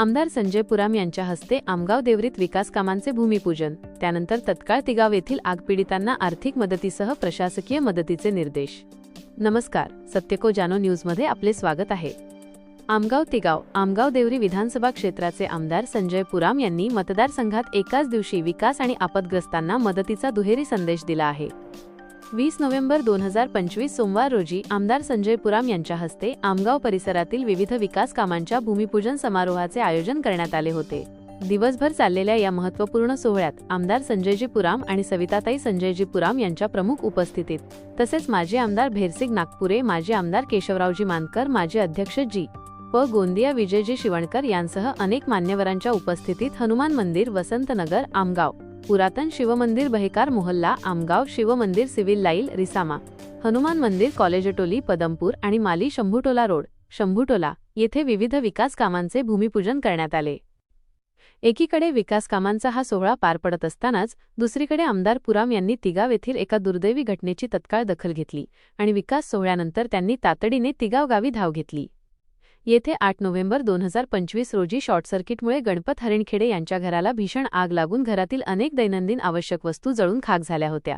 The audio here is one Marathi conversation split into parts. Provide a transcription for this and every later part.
आमदार संजय पुराम यांच्या हस्ते आमगाव देवरीत विकास कामांचे भूमिपूजन. त्यानंतर तत्काळ तिगाव येथील आगपीडितांना आर्थिक मदतीसह प्रशासकीय मदतीचे निर्देश. नमस्कार सत्यको जानो न्यूजमध्ये आपले स्वागत आहे. आमगाव तिगाव आमगाव देवरी विधानसभा क्षेत्राचे आमदार संजय पुराम यांनी मतदारसंघात एकाच दिवशी विकास आणि आपदग्रस्तांना मदतीचा दुहेरी संदेश दिला आहे. वीस नोव्हेंबर दोन हजार पंचवीस सोमवार रोजी आमदार संजय पुराम यांच्या हस्ते आमगाव परिसरातील विविध विकास कामांच्या भूमिपूजन समारोहाचे आयोजन करण्यात आले होते. दिवसभर चाललेल्या या महत्त्वपूर्ण सोहळ्यात आमदार संजयजी पुराम आणि सविताताई संजयजी पुराम यांच्या प्रमुख उपस्थितीत तसेच माजी आमदार भेरसिंग नागपुरे माजी आमदार केशवरावजी मानकर माजी अध्यक्ष जी. प. गोंदिया विजयजी शिवणकर यांसह अनेक मान्यवरांच्या उपस्थितीत हनुमान मंदिर वसंतनगर आमगाव पुरातन शिवमंदिर बहेकार मोहल्ला आमगाव शिवमंदिर सिव्हिल लाईल रिसामा. हनुमान मंदिर कॉलेजटोली पदमपूर आणि माली शंभूटोला रोड. शंभूटोला येथे विविध विकास कामांचे भूमिपूजन करण्यात आले. एकीकडे विकास कामांचा हा सोहळा पार पडत असतानाच दुसरीकडे आमदार पुराम यांनी तिगाव येथील एका दुर्दैवी घटनेची तत्काळ दखल घेतली आणि विकास सोहळ्यानंतर त्यांनी तातडीने तिगाव गावी धाव घेतली. येथे आठ नोव्हेंबर दोन हजार पंचवीस रोजी शॉर्ट सर्किटमुळे गणपत हरिणखेडे यांच्या घराला भीषण आग लागून घरातील अनेक दैनंदिन आवश्यक वस्तू जळून खाक झाल्या होत्या.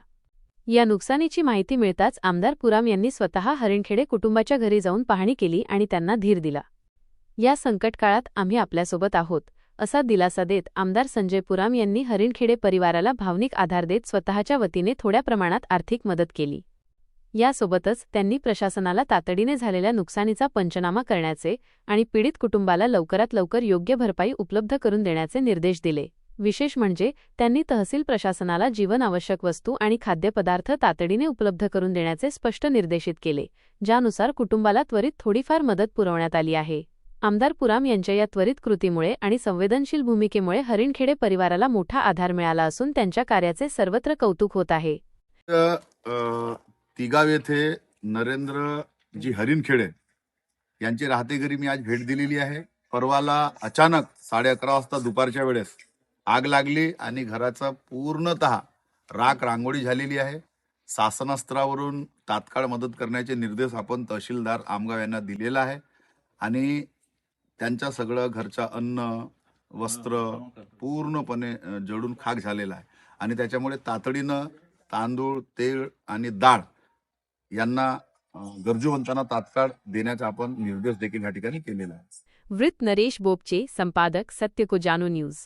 या नुकसानीची माहिती मिळताच आमदार पुराम यांनी स्वतः हरिणखेडे कुटुंबाच्या घरी जाऊन पाहणी केली आणि त्यांना धीर दिला. या संकटकाळात आम्ही आपल्यासोबत आहोत असा दिलासा देत आमदार संजय पुराम यांनी हरिणखेडे परिवाराला भावनिक आधार देत स्वतःच्या वतीने थोड्या प्रमाणात आर्थिक मदत केली. यासोबतच त्यांनी प्रशासनाला तातडीने झालेल्या नुकसानीचा पंचनामा करण्याचे आणि पीडित कुटुंबाला लवकरात लवकर योग्य भरपाई उपलब्ध करून देण्याचे निर्देश दिले. विशेष म्हणजे त्यांनी तहसील प्रशासनाला जीवनावश्यक वस्तू आणि खाद्यपदार्थ तातडीने उपलब्ध करून देण्याचे स्पष्ट निर्देशित केले ज्यानुसार कुटुंबाला त्वरित थोडीफार मदत पुरवण्यात आली आहे. आमदार पुराम यांच्या या त्वरित कृतीमुळे आणि संवेदनशील भूमिकेमुळे हरिणखेडे परिवाराला मोठा आधार मिळाला असून त्यांच्या कार्याचे सर्वत्र कौतुक होत आहे. तिगाव येथे नरेंद्रजी हरिणखेडे यांची राहते घरी मी आज भेट दिलेली आहे. परवाला अचानक साडे अकरा वाजता दुपारच्या वेळेस आग लागली आणि घराचा पूर्णतः राख रांगोळी झालेली आहे. शासनास्त्रावरून तात्काळ मदत करण्याचे निर्देश आपण तहसीलदार आमगाव यांना दिलेला आहे आणि त्यांच्या सगळं घरचं अन्न वस्त्र पूर्णपणे अ, जळून खाक झालेलं आहे. आणि त्याच्यामुळे तातडीनं तांदूळ तेल आणि डाळ यांना गरजूवंतांना तात्काळ देण्याचा आपण निर्देश देखील या ठिकाणी केलेला आहे. वृत्त नरेश बोपचे संपादक सत्य को जानो न्यूज.